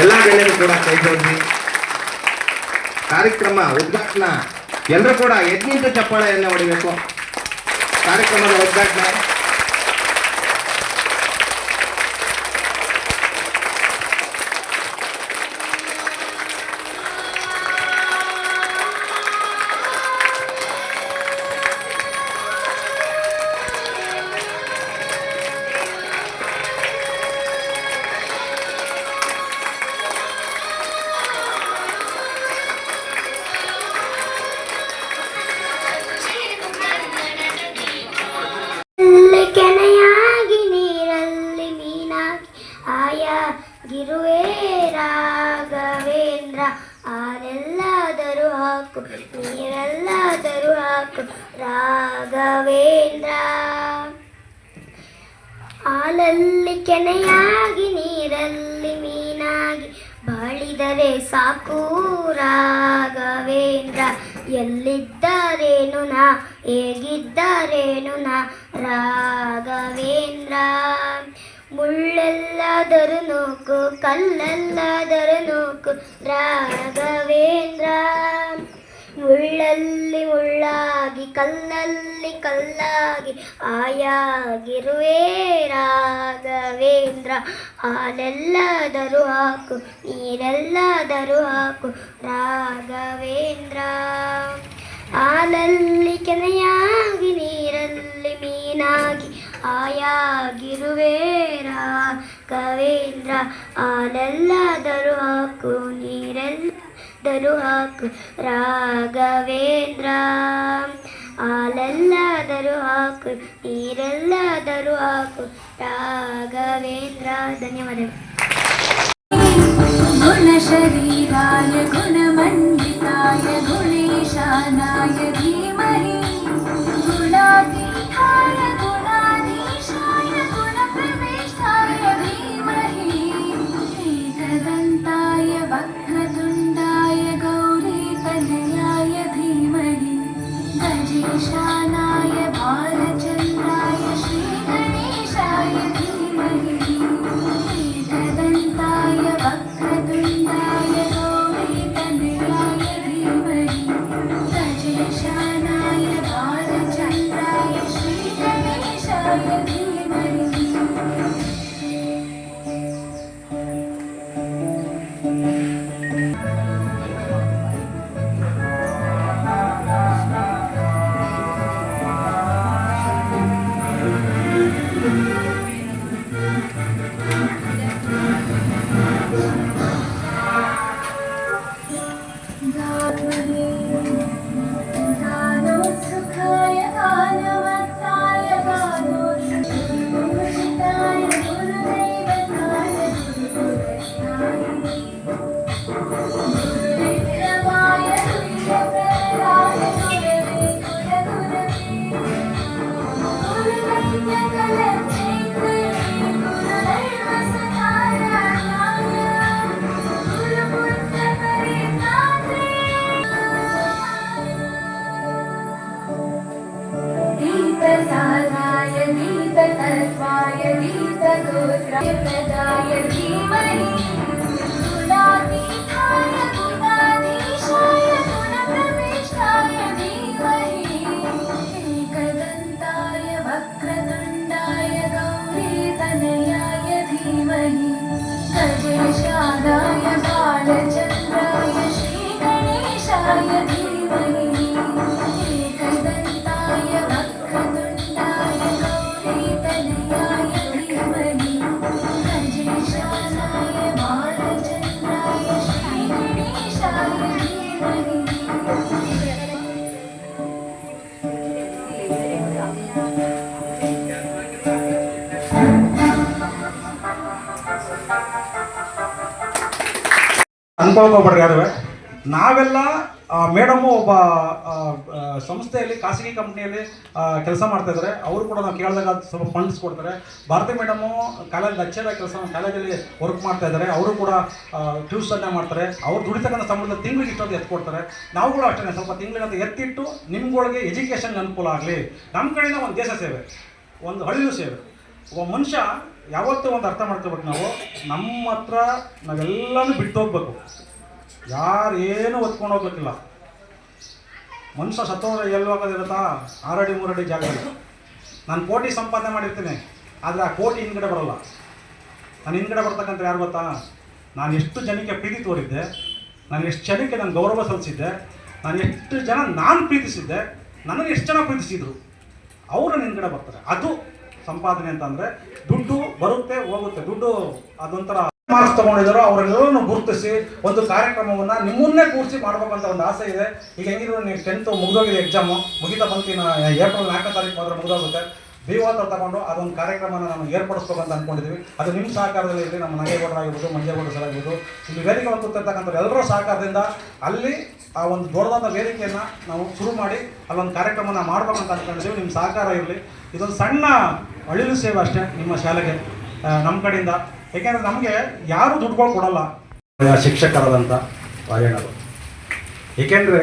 ಎಲ್ಲ ಗಣ್ಯರು ಕೂಡ ಕೈ ಜೋಡಿಸಿ ಕಾರ್ಯಕ್ರಮ ಉದ್ಘಾಟನಾ. ಎಲ್ಲರೂ ಕೂಡ ನಿಂತು ಚಪ್ಪಾಳೆಯನ್ನು ಹೊಡಿಬೇಕು. ಕಾರ್ಯಕ್ರಮದ ಉದ್ಘಾಟನೆ. ಹೇಗಿದ್ದಾರೇನು ನಾ ರಾಘವೇಂದ್ರ. ಮುಳ್ಳೆಲ್ಲಾದರೂ ನೂಕು, ಕಲ್ಲೆಲ್ಲಾದರೂ ನೂಕು, ರಾಘವೇಂದ್ರ. ಮುಳ್ಳಲ್ಲಿ ಮುಳ್ಳಾಗಿ, ಕಲ್ಲಲ್ಲಿ ಕಲ್ಲಾಗಿ ಆಯಾಗಿರುವೆ ರಾಘವೇಂದ್ರ. ಹಾಲೆಲ್ಲಾದರೂ ಹಾಕು, ನೀರೆಲ್ಲಾದರೂ ಹಾಕು, ರಾಘವೇಂದ್ರ. ಹಾಲಲ್ಲಿ ಕೆನೆಯಾಗಿ ನೀರಲ್ಲಿ ಮೀನಾಗಿ ಆಯಾಗಿರುವೆ ರಾಘವೇಂದ್ರ ಹಾಲೆಲ್ಲಾದರೂ ಹಾಕು ನೀರೆಲ್ಲಾದರೂ ಹಾಕು ರಾಘವೇಂದ್ರ ಹಾಲೆಲ್ಲಾದರೂ ಹಾಕು ನೀರೆಲ್ಲಾದರೂ ಹಾಕು ರಾಘವೇಂದ್ರ ಧನ್ಯವಾದಗಳು गुणशरीराय गुणमण्डिताय गुणेशानाय धीमहि। गुणातीताय गुणाधीशाय गुणप्रविष्टाय धीमहि। एकदन्ताय वक्रतुण्डाय ಅನ್ಕೊಳ್ಕೊಬೇಡ್ರಿ ಯಾರು ನಾವೆಲ್ಲ ಮೇಡಮು ಒಬ್ಬ ಸಂಸ್ಥೆಯಲ್ಲಿ, ಖಾಸಗಿ ಕಂಪ್ನಿಯಲ್ಲಿ ಕೆಲಸ ಮಾಡ್ತಾ ಇದ್ದಾರೆ ಅವರು ಕೂಡ ನಾವು ಕೇಳಿದಾಗ ಸ್ವಲ್ಪ ಫಂಡ್ಸ್ ಕೊಡ್ತಾರೆ. ಭಾರತಿ ಮೇಡಮು ಕಾಲೇಜ್ ಅಚ್ಚರ ಕೆಲಸ ಕಾಲೇಜಲ್ಲಿ ವರ್ಕ್ ಮಾಡ್ತಾ ಇದ್ದಾರೆ ಅವರು ಕೂಡ ಟ್ಯೂಷನ್ನೇ ಮಾಡ್ತಾರೆ. ಅವ್ರು ದುಡಿತಕ್ಕಂಥ ಸಂಬಳದ ತಿಂಗಳಿಗೆ ಇಷ್ಟೊಂದು ಎತ್ತು ಕೊಡ್ತಾರೆ ನಾವು ಕೂಡ ಅಷ್ಟೇ ಸ್ವಲ್ಪ ತಿಂಗಳಿಗೆ ಎತ್ತಿಟ್ಟು ನಿಮ್ಗಳಿಗೆ ಎಜುಕೇಷನ್ಗೆ ಅನುಕೂಲ ಆಗಲಿ. ನಮ್ಮ ಕಡೆಯಿಂದ ಒಂದು ದೇಶ ಸೇವೆ, ಒಂದು ಹಳ್ಳಿಯೂ ಸೇವೆ. ಒಬ್ಬ ಮನುಷ್ಯ ಯಾವತ್ತೂ ಒಂದು ಅರ್ಥ ಮಾಡ್ಕೋಬೇಕು ನಾವು, ನಮ್ಮ ಹತ್ರ ನಾವೆಲ್ಲನೂ ಬಿಟ್ಟು ಹೋಗ್ಬೇಕು ಯಾರು ಏನು ಒತ್ಕೊಂಡು ಹೋಗ್ಬೇಕಿಲ್ಲ. ಮನುಷ್ಯ ಸತ್ತೋದ್ರೆ ಎಲ್ಲಿ ಹೋಗೋದಿರುತ್ತಾ ಆರಡಿ ಮೂರಡಿ ಜಾಗದಲ್ಲಿ ನಾನು ಕೋಟಿ ಸಂಪಾದನೆ ಮಾಡಿರ್ತೀನಿ, ಆದರೆ ಆ ಕೋಟಿ ಹಿಂದ್ಗಡೆ ಬರಲ್ಲ. ನಾನು ಹಿಂದ್ಗಡೆ ಬರ್ತಕ್ಕಂಥ ಯಾರು ಗೊತ್ತಾ? ನಾನು ಎಷ್ಟು ಜನಕ್ಕೆ ಪ್ರೀತಿ ತೋರಿದ್ದೆ, ನಾನು ಎಷ್ಟು ಜನಕ್ಕೆ ನಾನು ಗೌರವ ಸಲ್ಲಿಸಿದ್ದೆ, ನಾನು ಎಷ್ಟು ಜನ ನಾನು ಪ್ರೀತಿಸಿದ್ದೆ ನನಗೆ ಎಷ್ಟು ಜನ ಪ್ರೀತಿಸಿದ್ರು, ಅವರು ಹಿಂದ್ಗಡೆ ಬರ್ತಾರೆ. ಅದು ಸಂಪಾದನೆ ಅಂತಂದ್ರೆ ದುಡ್ಡು ಬರುತ್ತೆ, ಹೋಗುತ್ತೆ. ದುಡ್ಡು ಅದೊಂಥರ ಮಾರ್ಕ್ಸ್ ತಗೊಂಡಿದ್ದಾರೋ ಅವರೆಲ್ಲರನ್ನು ಗುರುತಿಸಿ ಒಂದು ಕಾರ್ಯಕ್ರಮವನ್ನು ನಿಮ್ಮನ್ನೇ ಕೂರಿಸಿ ಮಾಡ್ಬೇಕಂತ ಒಂದು ಆಸೆ ಇದೆ. ಈಗ ಹೆಂಗಿದ್ರು ನೀವು ಟೆಂತ್ ಮುಗಿದೋಗಿದೆ ಎಕ್ಸಾಮು ಮುಗಿತಾ ಬಂತಿನ ಏಪ್ರಿಲ್ ನಾಲ್ಕನೇ ತಾರೀಕು ಮಾತ್ರ ಮುಗಿದೋಗುತ್ತೆ. ಬೀವಾತ ತಗೊಂಡು ಅದೊಂದು ಕಾರ್ಯಕ್ರಮನ ನಾವು ಏರ್ಪಡಿಸ್ಬೇಕು ಅಂತ ಅನ್ಕೊಂಡಿದ್ದೀವಿ ಅದು ನಿಮ್ಮ ಸಹಕಾರದಲ್ಲಿ ಇರಲಿ, ನಮ್ಮ ನಾಗೇಗೌಡರಾಗಿರ್ಬೋದು ಮಂಜೇಗೌಡ ಸರ್ ಆಗಿರ್ಬೋದು. ಇಲ್ಲಿ ವೇದಿಕೆ ಹೊತ್ತಿರ್ತಕ್ಕಂಥ ಎಲ್ಲರ ಸಹಕಾರದಿಂದ ಅಲ್ಲಿ ಆ ಒಂದು ದೊಡ್ಡದಾದ ವೇದಿಕೆಯನ್ನು ನಾವು ಶುರು ಮಾಡಿ ಅಲ್ಲೊಂದು ಕಾರ್ಯಕ್ರಮನ ಮಾಡ್ಬೇಕಂತ ಅನ್ಕೊಂಡಿದ್ದೀವಿ ನಿಮ್ಮ ಸಹಕಾರ ಇರಲಿ. ಇದೊಂದು ಸಣ್ಣ ಅಳಿಲು ಸೇವೆ ಅಷ್ಟೇ ನಿಮ್ಮ ಶಾಲೆಗೆ ನಮ್ಮ ಕಡೆಯಿಂದ. ಏಕೆಂದರೆ ನಮಗೆ ಯಾರು ದುಡ್ಡುಗಳು ಕೊಡಲ್ಲ. ಶಿಕ್ಷಕರಾದಂಥ ರಾಯಣ್ಣರು ಏಕೆಂದರೆ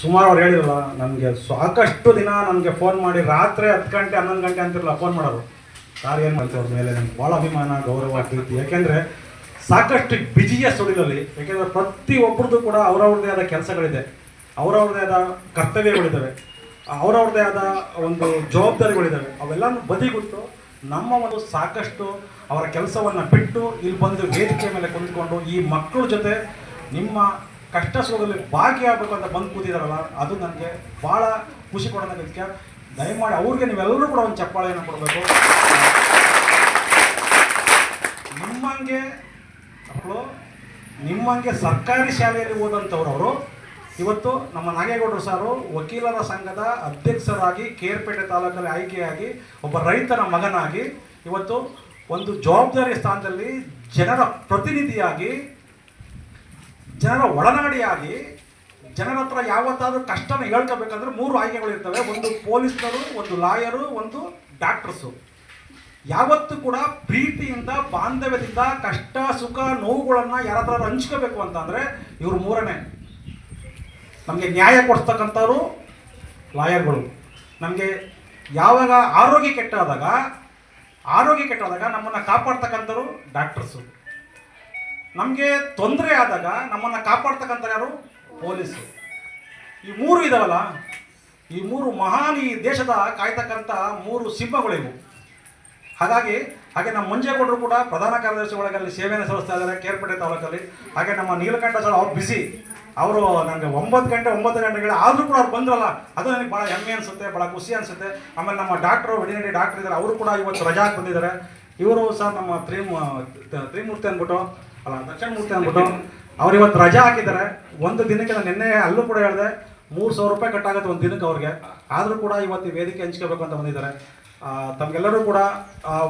ಸುಮಾರು ಅವ್ರು ಹೇಳಿರಲ್ಲ ನಮಗೆ ಸಾಕಷ್ಟು ದಿನ ನನಗೆ ಫೋನ್ ಮಾಡಿ ರಾತ್ರಿ ಹತ್ತು ಗಂಟೆ, ಹನ್ನೊಂದು ಗಂಟೆ ಅಂತಿರಲ್ಲ ಫೋನ್ ಮಾಡೋರು. ಯಾರು ಏನು ಮಾಡ್ತೀವಿ ಅವ್ರ ಮೇಲೆ? ನನಗೆ ಭಾಳ ಅಭಿಮಾನ, ಗೌರವ, ಪ್ರೀತಿ. ಏಕೆಂದರೆ ಸಾಕಷ್ಟು ಬಿಜಿಯ ಸುಳಿಲಲ್ಲಿ ಪ್ರತಿ ಪ್ರತಿಯೊಬ್ಬರದ್ದು ಕೂಡ ಅವರವ್ರದ್ದೇ ಆದ ಕೆಲಸಗಳಿದೆ. ಅವರವ್ರದ್ದೇ ಆದ ಕರ್ತವ್ಯಗಳಿದ್ದಾವೆ. ಅವರವ್ರದ್ದೇ ಆದ ಒಂದು ಜವಾಬ್ದಾರಿಗಳಿದ್ದಾವೆ. ಅವೆಲ್ಲನೂ ಬದಿಗೊಟ್ಟು ನಮ್ಮ ಒಂದು ಸಾಕಷ್ಟು ಅವರ ಕೆಲಸವನ್ನು ಬಿಟ್ಟು ಇಲ್ಲಿ ಬಂದು ವೇದಿಕೆ ಮೇಲೆ ಕುಂತ್ಕೊಂಡು ಈ ಮಕ್ಕಳ ಜೊತೆ ನಿಮ್ಮ ಕಷ್ಟ ಸುಖದಲ್ಲಿ ಭಾಗಿಯಾಗಬೇಕು ಅಂತ ಬಂದು ಕೂತಿದಾರಲ್ಲ, ಅದು ನನಗೆ ಭಾಳ ಖುಷಿ ಕೊಡೋದಕ್ಕೆ ದಯಮಾಡಿ ಅವ್ರಿಗೆ ನೀವೆಲ್ಲರೂ ಕೂಡ ಒಂದು ಚಪ್ಪಾಳೆಯನ್ನು ಕೊಡಬೇಕು. ನಿಮ್ಮಂಗೆ, ಮಕ್ಕಳು, ನಿಮ್ಮಂಗೆ ಸರ್ಕಾರಿ ಶಾಲೆಯಲ್ಲಿ ಓದಂಥವ್ರು ಇವತ್ತು ನಮ್ಮ ನಾಗೇಗೌಡರು ಸಾರು ವಕೀಲರ ಸಂಘದ ಅಧ್ಯಕ್ಷರಾಗಿ ಕೇರ್ಪೇಟೆ ತಾಲೂಕಲ್ಲಿ ಆಯ್ಕೆಯಾಗಿ ಒಬ್ಬ ರೈತನ ಮಗನಾಗಿ ಇವತ್ತು ಒಂದು ಜವಾಬ್ದಾರಿ ಸ್ಥಾನದಲ್ಲಿ ಜನರ ಪ್ರತಿನಿಧಿಯಾಗಿ, ಜನರ ಒಳನಾಡಿಯಾಗಿ ಜನರ ಹತ್ರ ಯಾವತ್ತಾದರೂ ಕಷ್ಟನ ಹೇಳ್ಕೋಬೇಕಂದ್ರೆ ಮೂರು ಆಯ್ಕೆಗಳು ಇರ್ತವೆ. ಒಂದು ಪೊಲೀಸರು ಒಂದು ಲಾಯರು, ಒಂದು ಡಾಕ್ಟರ್ಸು. ಯಾವತ್ತೂ ಕೂಡ ಪ್ರೀತಿಯಿಂದ, ಬಾಂಧವ್ಯದಿಂದ, ಕಷ್ಟ, ಸುಖ, ನೋವುಗಳನ್ನು ಯಾರ ಹತ್ರ ಹಂಚ್ಕೋಬೇಕು ಅಂತಂದರೆ ಇವರು ಮೂರನೇ. ನಮಗೆ ನ್ಯಾಯ ಕೊಡಿಸ್ತಕ್ಕಂಥವ್ರು ಲಾಯರ್ಗಳು. ನಮಗೆ ಯಾವಾಗ ಆರೋಗ್ಯ ಕೆಟ್ಟಾದಾಗ ಆರೋಗ್ಯ ಕೆಟ್ಟಾದಾಗ ನಮ್ಮನ್ನು ಕಾಪಾಡ್ತಕ್ಕಂಥವ್ರು ಡಾಕ್ಟರ್ಸು. ನಮಗೆ ತೊಂದರೆ ಆದಾಗ ನಮ್ಮನ್ನು ಕಾಪಾಡ್ತಕ್ಕಂಥ ಯಾರು? ಪೊಲೀಸು. ಈ ಮೂರು ಇದಾವಲ್ಲ, ಈ ಮೂರು ಮಹಾನ್ ಈ ದೇಶದ ಕಾಯ್ತಕ್ಕಂಥ ಮೂರು ಸಿಂಹಗಳಿವು. ಹಾಗಾಗಿ, ಹಾಗೆ ನಮ್ಮ ಮಂಜೇಗೌಡರು ಕೂಡ ಪ್ರಧಾನ ಕಾರ್ಯದರ್ಶಿ ಒಳಗಲ್ಲಿ ಸೇವೆಯನ್ನು ಸಲ್ಲಿಸ್ತಾ ಇದ್ದಾರೆ ಕೇರ್ಪೇಟೆ ತಾಲೂಕಲ್ಲಿ. ಹಾಗೆ ನಮ್ಮ ನೀಲಕಂಠ ಸರ್ ಅವ್ರು ಬಿಸಿ ಅವರು ನನಗೆ ಒಂಬತ್ತು ಗಂಟೆ, ಒಂಬತ್ತು ಗಂಟೆಗಳು ಆದರೂ ಕೂಡ ಅವ್ರು ಬಂದ್ರಲ್ಲ, ಅದು ನನಗೆ ಭಾಳ ಹೆಮ್ಮೆ ಅನಿಸುತ್ತೆ ಭಾಳ ಖುಷಿ ಅನಿಸುತ್ತೆ. ಆಮೇಲೆ ನಮ್ಮ ಡಾಕ್ಟ್ರು, ವೆಟಿನರಿ ಡಾಕ್ಟರ್ ಇದ್ದಾರೆ, ಅವರು ಕೂಡ ಇವತ್ತು ರಜಾ ಬಂದಿದ್ದಾರೆ ಇವರು ಸರ್ ನಮ್ಮ ತ್ರಿಮ್ ತ್ರಿಮೂರ್ತಿ ಅಂದ್ಬಿಟ್ಟು, ಅಲ್ಲ ದಕ್ಷಿಣ ಮೂರ್ತಿ ಅಂದ್ಬಿಟ್ಟು, ಅವ್ರು ಇವತ್ತು ರಜಾ ಹಾಕಿದ್ದಾರೆ. ಒಂದು ದಿನಕ್ಕೆ ನಾನು ನಿನ್ನೆ ಅಲ್ಲೂ ಕೂಡ ಹೇಳಿದೆ, ಮೂರು ಸಾವಿರ ರೂಪಾಯಿ ಕಟ್ಟಾಗುತ್ತೆ ಒಂದು ದಿನಕ್ಕೆ ಅವ್ರಿಗೆ. ಆದರೂ ಕೂಡ ಇವತ್ತು ವೇದಿಕೆ ಹಂಚ್ಕೋಬೇಕು ಅಂತ ಬಂದಿದ್ದಾರೆ. ತಮಗೆಲ್ಲರೂ ಕೂಡ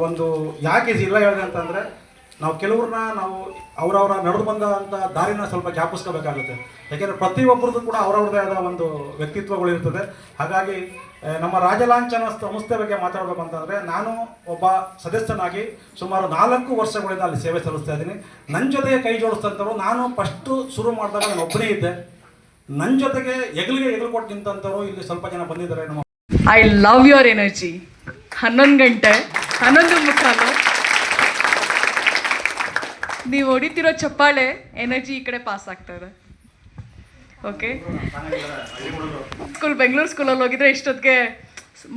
ಒಂದು ಯಾಕೆ ಇಲ್ಲ ಹೇಳಿದೆ ಅಂತಂದರೆ ನಾವು ಕೆಲವ್ರನ್ನ ನಾವು ಅವರವರ ನಡೆದು ಬಂದಂಥ ದಾರಿನ ಸ್ವಲ್ಪ ಜ್ಞಾಪಿಸ್ಕೋಬೇಕಾಗುತ್ತೆ ಯಾಕೆಂದರೆ ಪ್ರತಿಯೊಬ್ಬರದ್ದು ಕೂಡ ಅವರವ್ರದೇ ಆದ ಒಂದು ವ್ಯಕ್ತಿತ್ವಗಳು ಇರ್ತದೆ. ಹಾಗಾಗಿ ನಮ್ಮ ರಾಜಲಾಂಛನ ಸಂಸ್ಥೆ ಬಗ್ಗೆ ಮಾತಾಡಬೇಕು ಅಂತಂದರೆ, ನಾನು ಒಬ್ಬ ಸದಸ್ಯನಾಗಿ ಸುಮಾರು ನಾಲ್ಕು ವರ್ಷಗಳಿಂದ ಅಲ್ಲಿ ಸೇವೆ ಸಲ್ಲಿಸ್ತಾ ಇದ್ದೀನಿ. ನನ್ನ ಜೊತೆಗೆ ಕೈ ಜೋಡಿಸ್ತಂಥವ್ರು ನಾನು ಫಸ್ಟು ಶುರು ಮಾಡಿದಾಗ ನಾನು ಒಬ್ಬನೇ ಇದ್ದೆ. ನನ್ನ ಜೊತೆಗೆ ಎಗಲಿಗೆ ಎದುರು ಕೊಟ್ಟು ನಿಂತಂಥವ್ರು ಇಲ್ಲಿ ಸ್ವಲ್ಪ ಜನ ಬಂದಿದ್ದಾರೆ. ಐ ಲವ್ ಯುವರ್ ಎನರ್ಜಿ ಹನ್ನೊಂದು ಗಂಟೆ, ಹನ್ನೊಂದು ಮುಕ್ಕಾಲು. ನೀವು ಹೊಡಿತಿರೋ ಚಪ್ಪಾಳೆ ಎನರ್ಜಿ ಈ ಕಡೆ ಪಾಸ್ ಆಗ್ತಾ ಇದೆ. ಓಕೆ ಸ್ಕೂಲ್ ಬೆಂಗಳೂರು ಸ್ಕೂಲಲ್ಲಿ ಹೋಗಿದ್ರೆ ಇಷ್ಟೊತ್ತಿಗೆ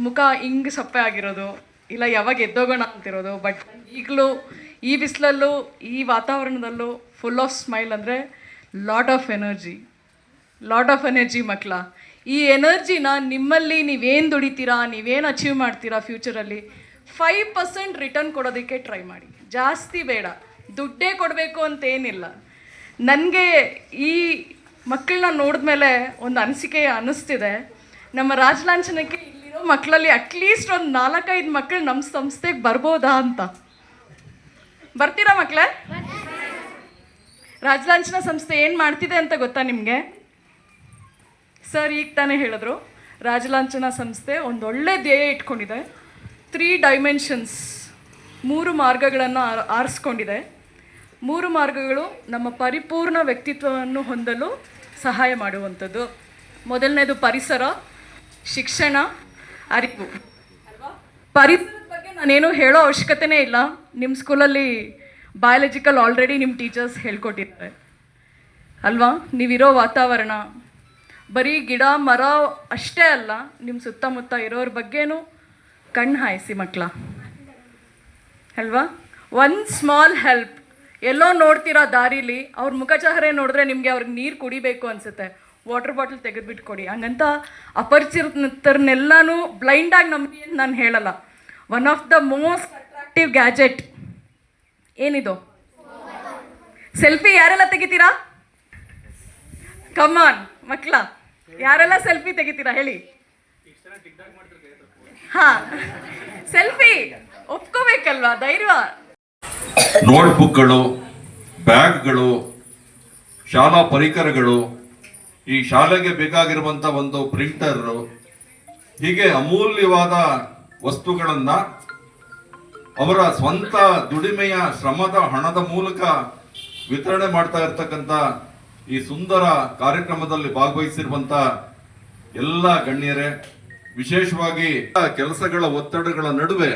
ಮುಖ ಹಿಂಗ್ ಸಪ್ಪೆ ಆಗಿರೋದು. ಇಲ್ಲ, ಯಾವಾಗ ಎದ್ದೋಗೋಣ ಅಂತಿರೋದು. ಬಟ್ ಈಗಲೂ ಈ ಬಿಸಿಲಲ್ಲೂ, ಈ ವಾತಾವರಣದಲ್ಲೂ ಫುಲ್ ಆಫ್ ಸ್ಮೈಲ್ ಅಂದರೆ lot of energy lot of energy ಮಕ್ಕಳ. ಈ ಎನರ್ಜಿನ ನಿಮ್ಮಲ್ಲಿ ನೀವೇನು ದುಡಿತೀರಾ, ನೀವೇನು ಅಚೀವ್ ಮಾಡ್ತೀರಾ ಫ್ಯೂಚರಲ್ಲಿ ಫೈವ್ ಪರ್ಸೆಂಟ್ ರಿಟರ್ನ್ ಕೊಡೋದಕ್ಕೆ ಟ್ರೈ ಮಾಡಿ. ಜಾಸ್ತಿ ಬೇಡ. ದುಡ್ಡೇ ಕೊಡಬೇಕು ಅಂತ ಏನಿಲ್ಲ. ನನಗೆ ಈ ಮಕ್ಕಳನ್ನ ನೋಡಿದ್ಮೇಲೆ ಒಂದು ಅನಿಸಿಕೆ ಅನ್ನಿಸ್ತಿದೆ ನಮ್ಮ ರಾಜಲಾಂಛನಕ್ಕೆ ಇಲ್ಲಿರೋ ಮಕ್ಕಳಲ್ಲಿ ಅಟ್ಲೀಸ್ಟ್ ಒಂದು ನಾಲ್ಕೈದು ಮಕ್ಕಳು ನಮ್ಮ ಸಂಸ್ಥೆಗೆ ಬರ್ಬೋದಾ ಅಂತ. ಬರ್ತೀರಾ ಮಕ್ಕಳೇ ರಾಜಲಾಂಛನ ಸಂಸ್ಥೆ ಏನು ಮಾಡ್ತಿದೆ ಅಂತ ಗೊತ್ತಾ ನಿಮಗೆ? ಸರ್, ಈಗ ತಾನೇ ಹೇಳಿದ್ರು ರಾಜಲಾಂಛನ ಸಂಸ್ಥೆ ಒಂದು ಒಳ್ಳೆ ಧ್ಯೇಯ ಇಟ್ಕೊಂಡಿದೆ. ತ್ರೀ ಡೈಮೆನ್ಷನ್ಸ್ ಮೂರು ಮಾರ್ಗಗಳನ್ನು ಆರ್- ಆರಿಸ್ಕೊಂಡಿದೆ. ಮೂರು ಮಾರ್ಗಗಳು ನಮ್ಮ ಪರಿಪೂರ್ಣ ವ್ಯಕ್ತಿತ್ವವನ್ನು ಹೊಂದಲು ಸಹಾಯ ಮಾಡುವಂಥದ್ದು. ಮೊದಲನೇದು ಪರಿಸರ, ಶಿಕ್ಷಣ, ಅರಿವು. ಪರಿಸರದ ಬಗ್ಗೆ ನಾನೇನು ಹೇಳೋ ಅವಶ್ಯಕತೆನೇ ಇಲ್ಲ. ನಿಮ್ಮ ಸ್ಕೂಲಲ್ಲಿ ಬಯಾಲಜಿಕಲ್ ಆಲ್ರೆಡಿ ನಿಮ್ಮ ಟೀಚರ್ಸ್ ಹೇಳ್ಕೊಟ್ಟಿರ್ತಾರೆ ಅಲ್ವಾ? ನೀವಿರೋ ವಾತಾವರಣ. ಬರೀ ಗಿಡ, ಮರ ಅಷ್ಟೇ ಅಲ್ಲ ನಿಮ್ಮ ಸುತ್ತಮುತ್ತ ಇರೋರ ಬಗ್ಗೆನೂ ಕಣ್ಣು ಹಾಯಿಸಿ ಮಕ್ಕಳ ಅಲ್ವಾ? ಒನ್ ಸ್ಮಾಲ್ ಹೆಲ್ಪ್ ಎಲ್ಲೋ ನೋಡ್ತೀರಾ ದಾರಿಲಿ ಅವ್ರ ಮುಖಚಹರೆ ನೋಡಿದ್ರೆ ನಿಮಗೆ ಅವ್ರಿಗೆ ನೀರು ಕುಡಿಬೇಕು ಅನಿಸುತ್ತೆ. ವಾಟರ್ ಬಾಟಲ್ ತೆಗೆದುಬಿಟ್ಟು ಕೊಡಿ ಹಂಗಂತ ಅಪರಿಚಿತರನ್ನೆಲ್ಲನೂ ಬ್ಲೈಂಡಾಗಿ ನಂಬಿ ಅಂತ ನಾನು ಹೇಳಲ್ಲ. One of the most attractive gadget ಏನಿದು? ಸೆಲ್ಫಿ ಯಾರೆಲ್ಲ ತೆಗಿತೀರಾ? ಕಮಾನ್ ಮಕ್ಕಳ ಯಾರೆಲ್ಲ ಸೆಲ್ಫಿ ತೆಗಿತೀರಾ ಹೇಳಿ. ಹಾ ಸೆಲ್ಫಿ ಒಪ್ಕೋಬೇಕಲ್ವಾ? ಧೈರ್ಯ. ನೋಟ್ಬುಕ್ಗಳು, ಬ್ಯಾಗ್ಗಳು, ಶಾಲಾ ಪರಿಕರಗಳು, ಈ ಶಾಲೆಗೆ ಬೇಕಾಗಿರುವಂತ ಒಂದು ಪ್ರಿಂಟರ್, ಹೀಗೆ ಅಮೂಲ್ಯವಾದ ವಸ್ತುಗಳನ್ನ ಅವರ ಸ್ವಂತ ದುಡಿಮೆಯ ಶ್ರಮದ ಹಣದ ಮೂಲಕ ವಿತರಣೆ ಮಾಡ್ತಾ ಇರ್ತಕ್ಕಂಥ ಈ ಸುಂದರ ಕಾರ್ಯಕ್ರಮದಲ್ಲಿ ಭಾಗವಹಿಸಿರುವಂತ ಎಲ್ಲ ಗಣ್ಯರೇ, ವಿಶೇಷವಾಗಿ ಕೆಲಸಗಳ ಒತ್ತಡಗಳ ನಡುವೆ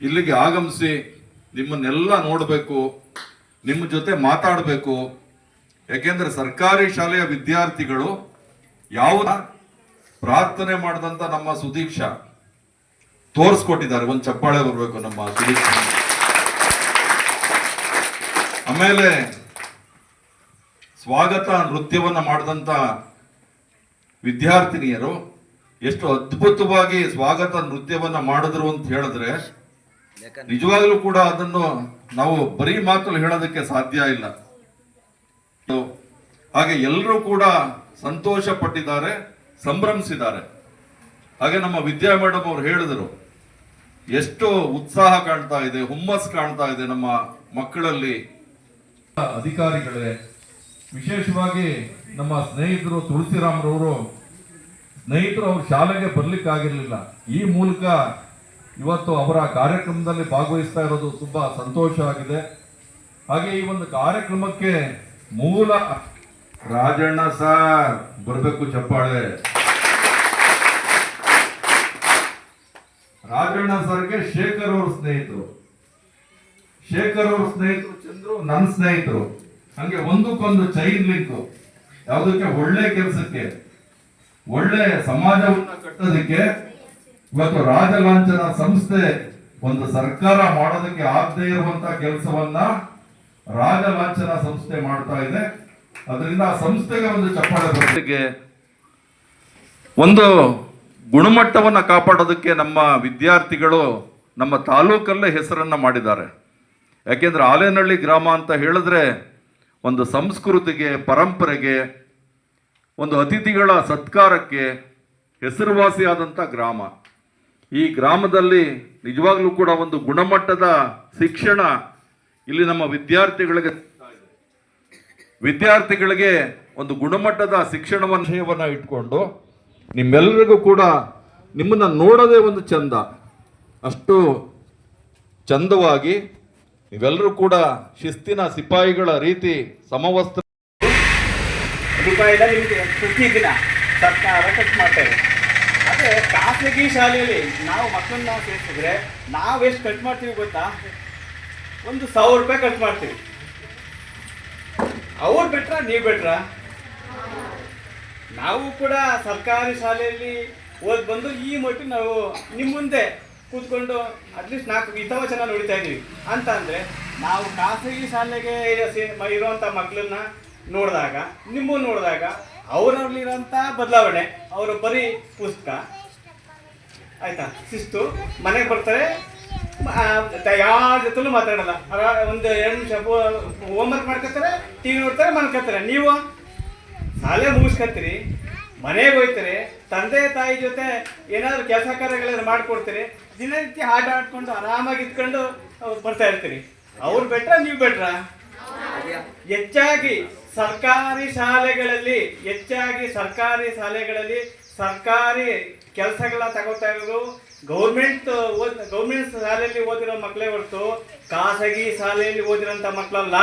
ಇಲ್ಲಿಗೆ ಆಗಮಿಸಿ ನಿಮ್ಮನ್ನೆಲ್ಲ ನೋಡಬೇಕು, ನಿಮ್ಮ ಜೊತೆ ಮಾತಾಡಬೇಕು. ಯಾಕೆಂದ್ರೆ ಸರ್ಕಾರಿ ಶಾಲೆಯ ವಿದ್ಯಾರ್ಥಿಗಳು ಯಾವ ಪ್ರಾರ್ಥನೆ ಮಾಡಿದಂತ ನಮ್ಮ ಸುದೀಕ್ಷ ತೋರಿಸ್ಕೊಟ್ಟಿದ್ದಾರೆ. ಒಂದು ಚಪ್ಪಾಳೆ ಬರಬೇಕು ನಮ್ಮ ಸುದೀಕ್ಷ. ಆಮೇಲೆ ಸ್ವಾಗತ ನೃತ್ಯವನ್ನ ಮಾಡಿದಂತ ವಿದ್ಯಾರ್ಥಿನಿಯರು ಎಷ್ಟು ಅದ್ಭುತವಾಗಿ ಸ್ವಾಗತ ನೃತ್ಯವನ್ನ ಮಾಡಿದ್ರು ಅಂತ ಹೇಳಿದ್ರೆ ನಿಜವಾಗ್ಲೂ ಕೂಡ ಅದನ್ನು ನಾವು ಬರೀ ಮಾತು ಹೇಳೋದಕ್ಕೆ ಸಾಧ್ಯ ಇಲ್ಲ. ಹಾಗೆ ಎಲ್ಲರೂ ಕೂಡ ಸಂತೋಷ ಪಟ್ಟಿದ್ದಾರೆ ಸಂಭ್ರಮಿಸಿದ್ದಾರೆ. ಹಾಗೆ ನಮ್ಮ ವಿದ್ಯಾ ಮೇಡಮ್ ಅವ್ರು ಹೇಳಿದರು ಎಷ್ಟು ಉತ್ಸಾಹ ಕಾಣ್ತಾ ಇದೆ ಹುಮ್ಮಸ್ ಕಾಣ್ತಾ ಇದೆ ನಮ್ಮ ಮಕ್ಕಳಲ್ಲಿ. ಅಧಿಕಾರಿಗಳೇ ವಿಶೇಷವಾಗಿ ನಮ್ಮ ಸ್ನೇಹಿತರು ತುಳಸಿರಾಮ್ರವರು ಸ್ನೇಹಿತರು ಅವ್ರ ಶಾಲೆಗೆ ಬರ್ಲಿಕ್ಕಾಗಿರ್ಲಿಲ್ಲ. ಈ ಮೂಲಕ ಇವತ್ತು ಅವರ ಕಾರ್ಯಕ್ರಮದಲ್ಲಿ ಭಾಗವಹಿಸ್ತಾ ಇರೋದು ತುಂಬಾ ಸಂತೋಷ ಆಗಿದೆ. ಹಾಗೆ ಈ ಒಂದು ಕಾರ್ಯಕ್ರಮಕ್ಕೆ ಮೂಲ ರಾಜಣ್ಣ ಸಾರ್ ಬರಬೇಕು ಚಪ್ಪಾಳೆ. ರಾಜಣ್ಣ ಸರ್ಗೆ ಶೇಖರ್ ಅವ್ರ ಸ್ನೇಹಿತರು. ಶೇಖರ್ ಅವ್ರ ಸ್ನೇಹಿತರು ಚಂದ್ರು ನನ್ನ ಸ್ನೇಹಿತರು. ಹಂಗೆ ಒಂದಕ್ಕೊಂದು ಚೈನ್ ಲಿಂಕ್ ಯಾವುದಕ್ಕೆ? ಒಳ್ಳೆ ಕೆಲಸಕ್ಕೆ. ಒಳ್ಳೆ ಸಮಾಜವನ್ನ ಕಟ್ಟೋದಕ್ಕೆ ಇವತ್ತು ರಾಜಲಾಂಛನ ಸಂಸ್ಥೆ ಒಂದು ಸರ್ಕಾರ ಮಾಡೋದಕ್ಕೆ ಆಗದೆ ಇರುವಂತ ಕೆಲಸವನ್ನ ರಾಜಲಾಂಛನ ಸಂಸ್ಥೆ ಮಾಡ್ತಾ ಇದೆ. ಅದರಿಂದ ಆ ಸಂಸ್ಥೆಗೆ ಒಂದು ಚಪ್ಪಾಳೆ ಒಂದು ಗುಣಮಟ್ಟವನ್ನ ಕಾಪಾಡೋದಕ್ಕೆ ನಮ್ಮ ವಿದ್ಯಾರ್ಥಿಗಳು ನಮ್ಮ ತಾಲೂಕಲ್ಲೇ ಹೆಸರನ್ನ ಮಾಡಿದ್ದಾರೆ. ಯಾಕೆಂದ್ರೆ ಆಲೇನಹಳ್ಳಿ ಗ್ರಾಮ ಅಂತ ಹೇಳಿದ್ರೆ ಒಂದು ಸಂಸ್ಕೃತಿಗೆ, ಪರಂಪರೆಗೆ, ಒಂದು ಅತಿಥಿಗಳ ಸತ್ಕಾರಕ್ಕೆ ಹೆಸರುವಾಸಿಯಾದಂಥ ಗ್ರಾಮ. ಈ ಗ್ರಾಮದಲ್ಲಿ ನಿಜವಾಗ್ಲೂ ಕೂಡ ಒಂದು ಗುಣಮಟ್ಟದ ಶಿಕ್ಷಣ ಇಲ್ಲಿ ನಮ್ಮ ವಿದ್ಯಾರ್ಥಿಗಳಿಗೆ. ವಿದ್ಯಾರ್ಥಿಗಳಿಗೆ ಒಂದು ಗುಣಮಟ್ಟದ ಶಿಕ್ಷಣವನ್ನು ಇಟ್ಕೊಂಡು ನಿಮ್ಮೆಲ್ಲರಿಗೂ ಕೂಡ ನಿಮ್ಮನ್ನು ನೋಡೋದೇ ಒಂದು ಚಂದ ಅಷ್ಟು ಚಂದವಾಗಿ ನೀವೆಲ್ಲರೂ ಕೂಡ ಶಿಸ್ತಿನ ಸಿಪಾಯಿಗಳ ರೀತಿ ಸಮವಸ್ತ್ರ ಸರ್ಕಾರ ಕಟ್ ಮಾಡ್ತಾರೆ ಆದರೆ ಖಾಸಗಿ ಶಾಲೆಯಲ್ಲಿ ನಾವು ಮಕ್ಕಳನ್ನ ಸೇರಿಸಿದ್ರೆ ನಾವು ಎಷ್ಟು ಖರ್ಚು ಮಾಡ್ತೀವಿ ಗೊತ್ತಾ? ಒಂದು ಸಾವಿರ ರೂಪಾಯಿ ಖರ್ಚು ಮಾಡ್ತೀವಿ. ಅವ್ರು ಬಿಟ್ರ, ನೀವು ಬಿಟ್ರ? ನಾವು ಕೂಡ ಸರ್ಕಾರಿ ಶಾಲೆಯಲ್ಲಿ ಓದ್ ಬಂದು ಈ ಮಟ್ಟಿಗೆ ನಾವು ನಿಮ್ಮ ಮುಂದೆ ಕೂತ್ಕೊಂಡು ಅಟ್ಲೀಸ್ಟ್ ನಾಲ್ಕು ಹಿತವಚನ ನೋಡ್ತಾ ಇದೀವಿ. ಅಂತ ಅಂದ್ರೆ ನಾವು ಖಾಸಗಿ ಶಾಲೆಗೆ ಇರುವಂಥ ಮಕ್ಕಳನ್ನ ನೋಡಿದಾಗ, ನಿಮ್ಮನ್ನು ನೋಡಿದಾಗ ಅವರಲ್ಲಿರೋಂಥ ಬದಲಾವಣೆ ಅವರು ಬರೀ ಪುಸ್ತಕ. ಆಯ್ತಾ? ಶಿಸ್ತು. ಮನೆಗೆ ಬರ್ತಾರೆ. ಯಾರ ಜೊತೆಲೂ ಮಾತಾಡಲ್ಲ. ಒಂದು ಎರಡು ನಿಮಿಷ ಹೋಮ್ವರ್ಕ್ ಮಾಡ್ಕೊತಾರೆ ಟಿವಿ ನೋಡ್ತಾರೆ ಮನ್ಕೋತಾರೆ ನೀವು ಶಾಲೆ ಮುಗಿಸ್ಕೊತೀರಿ ಮನೆಗೆ ಹೋಯ್ತಾರೆ ತಂದೆ ತಾಯಿ ಜೊತೆ ಏನಾದರೂ ಕೆಲಸ ಕಾರ್ಯಗಳನ್ನ ಮಾಡ್ಕೊಡ್ತೀರಿ ದಿನನಿತ್ಯ ಹಾಡು ಆಡ್ಕೊಂಡು ಆರಾಮಾಗಿ ಇದ್ಕೊಂಡು ಬರ್ತಾ ಇರ್ತೀರಿ. ಅವ್ರು ಬೆಟ್ರ ನೀವು ಬೆಟ್ರ? ಹೆಚ್ಚಾಗಿ ಸರ್ಕಾರಿ ಶಾಲೆಗಳಲ್ಲಿ, ಹೆಚ್ಚಾಗಿ ಸರ್ಕಾರಿ ಶಾಲೆಗಳಲ್ಲಿ ಸರ್ಕಾರಿ ಕೆಲಸಗಳ ತಗೋತಾ ಇರೋದು ಗೌರ್ಮೆಂಟ್ ಓದ್, ಗೌರ್ಮೆಂಟ್ ಶಾಲೆಯಲ್ಲಿ ಓದಿರೋ ಮಕ್ಕಳೇ ಹೊರತು ಖಾಸಗಿ ಶಾಲೆಯಲ್ಲಿ ಓದಿರೋಂಥ ಮಕ್ಕಳಲ್ಲ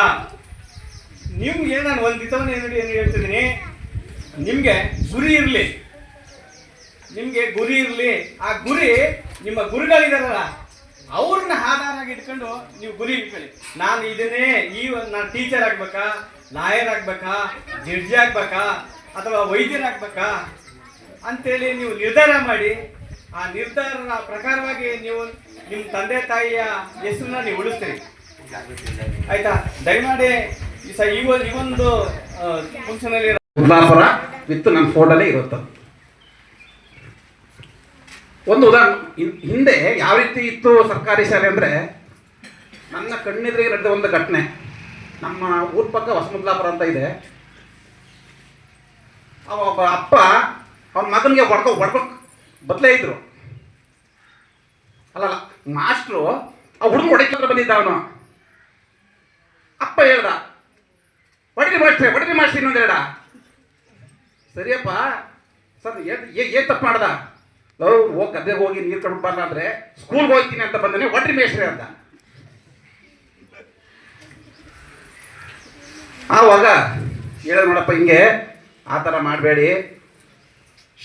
ನಿಮ್ಗೆ ನಾನು ಒಂದು ಹಿತವನ್ನು ಏನು ಏನು ಹೇಳ್ತಿದ್ದೀನಿ? ನಿಮಗೆ ಗುರಿ ಇರಲಿ. ನಿಮಗೆ ಗುರಿ ಇರಲಿ. ಆ ಗುರಿ ನಿಮ್ಮ ಗುರುಗಳಿದಾರಲ್ಲ, ಅವ್ರನ್ನ ಆಧಾರಾಗಿ ಇಟ್ಕೊಂಡು ನೀವು ಗುರಿ ಇಟ್ಕೊಳ್ಳಿ. ನಾನು ಇದನ್ನೇ ಈ, ನಾನು ಟೀಚರ್ ಆಗ್ಬೇಕಾ? ಲಾಯರ್ ಆಗ್ಬೇಕಾ ಜಡ್ಜಿ ಆಗ್ಬೇಕಾ, ಅಥವಾ ವೈದ್ಯರಾಗ್ಬೇಕಾ ಅಂತೇಳಿ ನೀವು ನಿರ್ಧಾರ ಮಾಡಿ. ಆ ನಿರ್ಧಾರದ ಪ್ರಕಾರವಾಗಿ ನೀವು ನಿಮ್ಮ ತಂದೆ ತಾಯಿಯ ಹೆಸರನ್ನ ನೀವು ಉಳಿಸ್ತೀರಿ. ಆಯ್ತಾ? ದಯಮಾಡಿ ಈ ಒಂದು ಫಂಕ್ಷನಲ್ಲಿ ಕುಂದಾಪುರ ವಿತ್ ನನ್ನ ಫೋಟೋಲೇ ಇರುತ್ತೆ. ಒಂದು ಉದಾಹರಣೆ ಹಿಂದೆ ಯಾವ ರೀತಿ ಇತ್ತು ಸರ್ಕಾರಿ ಶಾಲೆ ಅಂದರೆ, ನನ್ನ ಕಣ್ಣಿದ್ರೆ ನಡೆದ ಒಂದು ಘಟನೆ. ನಮ್ಮ ಊರ ಪಕ್ಕ ಹೊಸಮುದ್ಲಾಪುರ ಅಂತ ಇದೆ. ಅವ ಅಪ್ಪ, ಅವನ ಮಗನಿಗೆ ಹೊಡ್ಕೊ ಹೊಡ್ಕೊ ಬದಲೇ ಇದ್ರು. ಅಲ್ಲಲ್ಲ, ಮಾಸ್ಟ್ರು, ಆ ಹುಡುಗ ಹೊಡೆಯಕ್ಕೆ ಬಂದಿದ್ದ ಅವನು. ಅಪ್ಪ ಹೇಳ್ದ, ಹೊಡಿರಿ ಮಾಸ್ಟ್ರೆ, ಹೊಡಿರಿ ಮಾಡ್ತೀನಿ ಇನ್ನೊಂದು ಹೇಳ ಸರಿಯಪ್ಪ, ಸರ್, ಏನು ತಪ್ಪು ಮಾಡ್ದ? ಹೋಗಿ ಗದ್ದೆಗೆ ಹೋಗಿ ನೀರು ಅಂದರೆ ಸ್ಕೂಲ್ಗೆ ಹೋಗ್ತೀನಿ ಅಂತ ಬಂದನೆ, ಹೊಡ್ರಿ ಮೇಸ್ಟ್ರಿ ಅಂತ ಆವಾಗ ಹೇಳ ನೋಡಪ್ಪ ಹಿಂಗೆ, ಆ ಥರ ಮಾಡಬೇಡಿ.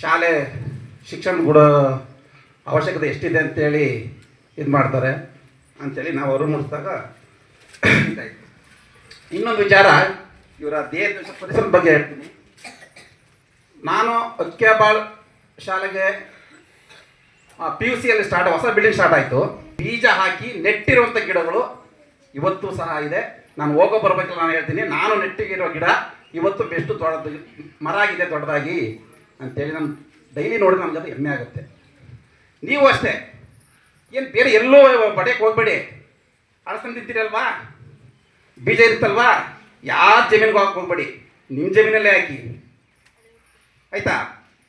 ಶಾಲೆ ಶಿಕ್ಷಣ ಕೊಡೋ ಅವಶ್ಯಕತೆ ಎಷ್ಟಿದೆ ಅಂತೇಳಿ ಇದು ಮಾಡ್ತಾರೆ. ಅಂಥೇಳಿ ನಾವು ಅವರು ಮುಡಿಸಿದಾಗ ಇನ್ನೊಂದು ವಿಚಾರ, ಇವರ ದೇಹದ ಪರಿಸರದ ಬಗ್ಗೆ ಹೇಳ್ತೀನಿ. ನಾನು ಅಕ್ಕಿಯಾಬಾಳ್ ಶಾಲೆಗೆ ಪಿ ಯು ಸಿಯಲ್ಲಿ ಸ್ಟಾರ್ಟ್ ಹೊಸ ಬಿಲ್ಡಿಂಗ್ ಸ್ಟಾರ್ಟ್ ಆಯಿತು. ಬೀಜ ಹಾಕಿ ನೆಟ್ಟಿರುವಂಥ ಗಿಡಗಳು ಇವತ್ತು ಸಹ ಇದೆ. ನಾನು ಹೋಗೋ ಬರಬೇಕಲ್ಲ ನಾನು ಹೇಳ್ತೀನಿ. ನಾನು ನೆಟ್ಟಿಗಿರೋ ಗಿಡ ಇವತ್ತು ಬೆಷ್ಟು ದೊಡ್ಡದು, ಮರ ಆಗಿದೆ ದೊಡ್ಡದಾಗಿ ಅಂತೇಳಿ ನಾನು ಡೈಲಿ ನೋಡಿ ಅದು ಹೆಮ್ಮೆ ಆಗುತ್ತೆ. ನೀವು ಅಷ್ಟೇ, ಏನು ಬೇರೆ ಎಲ್ಲೋ ಬಡಿಯಕ್ಕೆ ಹೋಗ್ಬೇಡಿ. ಅಳಸ್ಕೊಂಡು ತಿಂತೀರಲ್ವಾ ಬೀಜ ಇರುತ್ತಲ್ವಾ? ಯಾರ ಜಮೀನಿಗೆ ಹಾಕಿ ಹೋಗ್ಬೇಡಿ. ನಿಮ್ಮ ಜಮೀನಲ್ಲೇ ಹಾಕಿ. ಆಯ್ತಾ?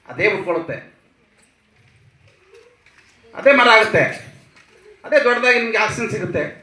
ಅದೇ ಉಟ್ಕೊಳ್ಳುತ್ತೆ. ಅದೇ ಮರ ಆಗುತ್ತೆ. ಅದೇ ದೊಡ್ಡದಾಗಿ ನಿಮಗೆ ಆಕ್ಸಿಜನ್ ಸಿಗುತ್ತೆ.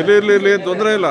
ಇಲ್ಲಿ ಇರ್ಲಿ ಇರ್ಲಿ ಏನು ತೊಂದರೆ ಇಲ್ಲ.